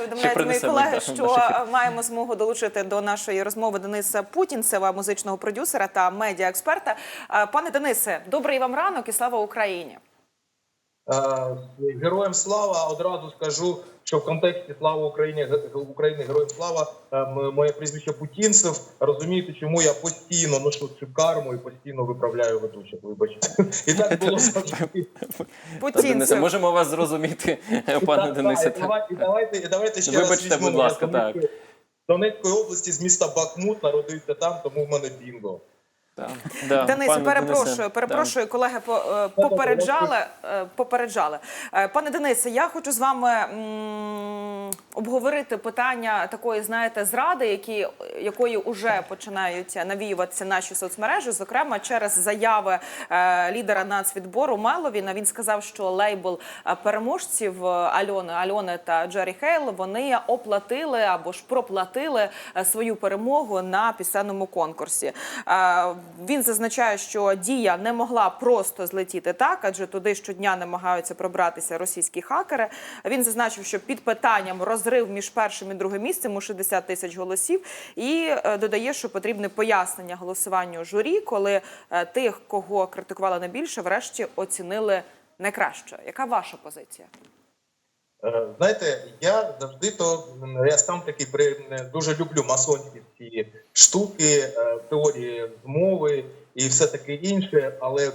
повідомляють мої колеги, що маємо змогу долучити до нашої розмови Дениса Путінцева, музичного продюсера та медіаексперта. Е, Пане Денисе, добрий вам ранок і слава Україні. Е, Героям слава одразу скажу, що в контексті слава Україні України, героям слава е, моє прізвище Путінцев. Розумієте, чому я постійно ношу цю карму і постійно виправляю ведучих. Вибачте, і так було завжди. Путінцев. можемо вас зрозуміти, пане Денисе. і давайте- І давайте, і давайте ще Вибачте, будь ласка, так. з Донецької області з міста Бахмут народився там, тому в мене бінго. Да, Денисе, перепрошую, Денисе, перепрошую, колеги по- е, попереджали. е, попереджали. Е, Пане Денисе, я хочу з вами м, обговорити питання такої, знаєте, зради, які, якої вже починають навіюватися наші соцмережі, зокрема через заяви е, лідера нацвідбору Меловіна. Він сказав, що лейбл переможців Альони, Альони та Джері Хейл вони оплатили або ж проплатили свою перемогу на пісенному конкурсі. Він зазначає, що дія не могла просто злетіти так, адже туди щодня намагаються пробратися російські хакери. Він зазначив, що під питанням розрив між першим і другим місцем у 60 тисяч голосів, і е, додає, що потрібне пояснення голосуванню журі, коли е, тих, кого критикували найбільше, врешті оцінили найкраще. Яка ваша позиція? Е, Знаєте, я завжди то я сам такий при дуже люблю масонські ці штуки, е, теорії змови і все таке інше. Але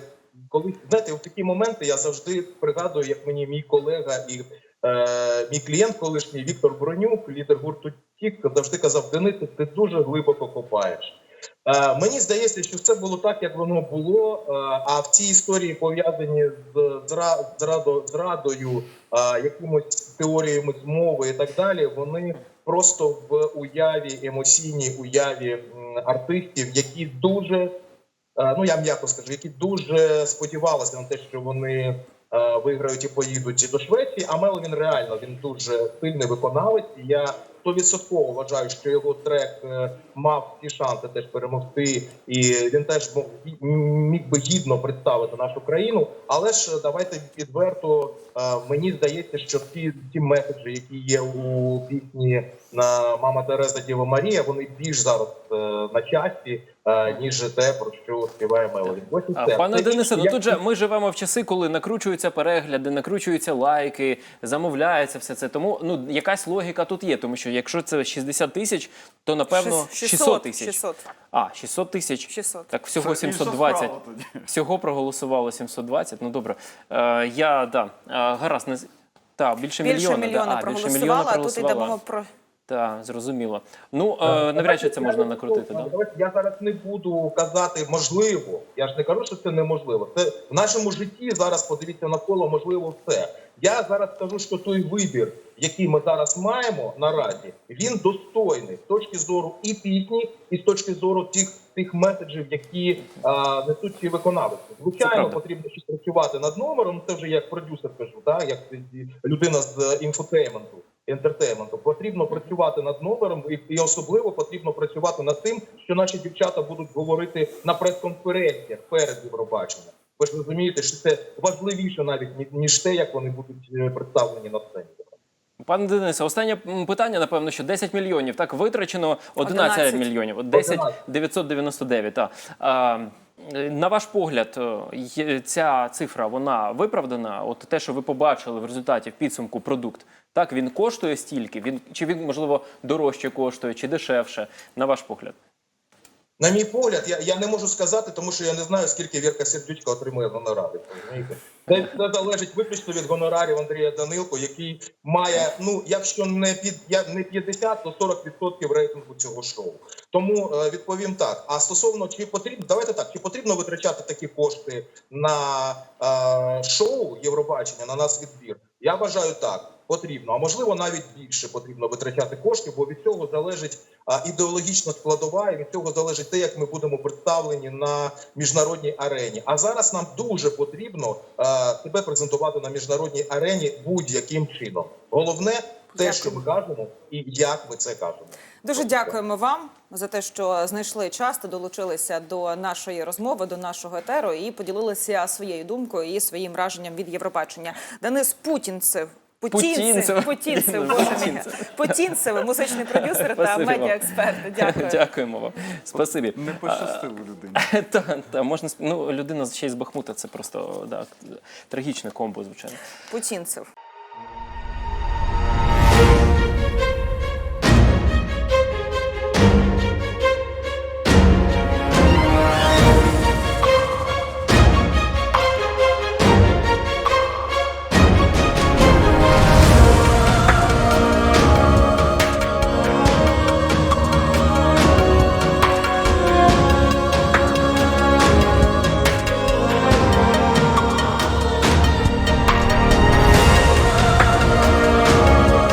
коли знаєте, в такі моменти я завжди пригадую, як мені мій колега і е, мій клієнт, колишній Віктор Бронюк, лідер гурту Тік, завжди казав: Денис, ти дуже глибоко копаєш. Е, Мені здається, що все було так, як воно було. е, А в цій історії пов'язані з зра- зрадою, е, якимось теоріями змови і так далі. Вони просто в уяві, емоційній уяві артистів, які дуже ну я м'яко скажу, які дуже сподівалися на те, що вони виграють і поїдуть до Швеції. А Мело він реально він дуже сильний виконавець. І я стовідсотково вважаю, що його трек е, мав всі шанси теж перемогти, і він теж мог міг би гідно представити нашу країну. Але ж давайте відверто е, мені здається, що ті, ті меседжі, які є у пісні на Мама Тереза Діва Марія, вони більш зараз е, на часі, ніж те, про що співає Меловін. Ось і А, все. Пане Денисе, ну як- тут же ми живемо в часи, коли накручуються перегляди, накручуються лайки, замовляється все це. Тому ну якась логіка тут є. Тому що якщо це 60 тисяч, то напевно Шіс- 600 тисяч. 600. А 600 тисяч. 600. Так всього Це інша 720. справа тоді. Всього проголосувало 720. Ну добре. Е, я да е, гаразд не з- та більше, Більше мільйона. мільйона, да. А, більше проголосувала, мільйона а тут проголосувало. йдемо про Так, зрозуміло. Ну е, навряд чи це можна накрутити. Да? Я зараз не буду казати можливо. Я ж не кажу, що це неможливо. Це в нашому житті зараз подивіться навколо можливо все. Я зараз скажу, що той вибір, який ми зараз маємо наразі, він достойний з точки зору і пісні, і з точки зору тих тих меседжів, які а, несуть ці виконавці. Звичайно, потрібно ще працювати над номером. Це вже як продюсер кажу, так як людина з інфотейменту. Ентертейменту потрібно працювати над номером, і, і особливо потрібно працювати над тим, що наші дівчата будуть говорити на прес-конференціях перед Євробаченням. Ви ж розумієте, що це важливіше навіть ніж те, як вони будуть е, представлені на сцені. Пане Денисе, останнє питання, напевно, що 10 мільйонів. Так витрачено 11, 11. мільйонів. От 10 11. 999, так. На ваш погляд, е, ця цифра вона виправдана? От те, що ви побачили в результаті в підсумку продукт, так він коштує стільки? Він чи він можливо дорожче коштує, чи дешевше? На ваш погляд? На мій погляд, я, я не можу сказати, тому що я не знаю, скільки Вірка Сердючка отримує гонорари. Це, це залежить виключно від гонорарів Андрія Данилко, який має, ну якщо не під я не 50, то 40% рейтингу цього шоу. Тому е, відповім так. А стосовно чи потрібно, давайте так, чи потрібно витрачати такі кошти на е, шоу Євробачення, на нас відбір? Я вважаю так. Потрібно, а можливо навіть більше потрібно витрачати коштів, бо від цього залежить ідеологічна складова, і від цього залежить те, як ми будемо представлені на міжнародній арені. А зараз нам дуже потрібно себе презентувати на міжнародній арені будь-яким чином. Головне те, що ми кажемо, і як ми це кажемо. Дуже дякуємо вам за те, що знайшли час та долучилися до нашої розмови, до нашого етеру і поділилися своєю думкою і своїм враженням від Євробачення. Денис Путінцев. Путінцев, Путінцев. Путінцев. Музичний продюсер та медіаексперт. Дякую. Дякуємо вам. Спасибі. Не пощастило людині. Та, та, можна ну, людина ще й з Бахмута, це просто да, трагічне комбо, звичайно. Путінцев.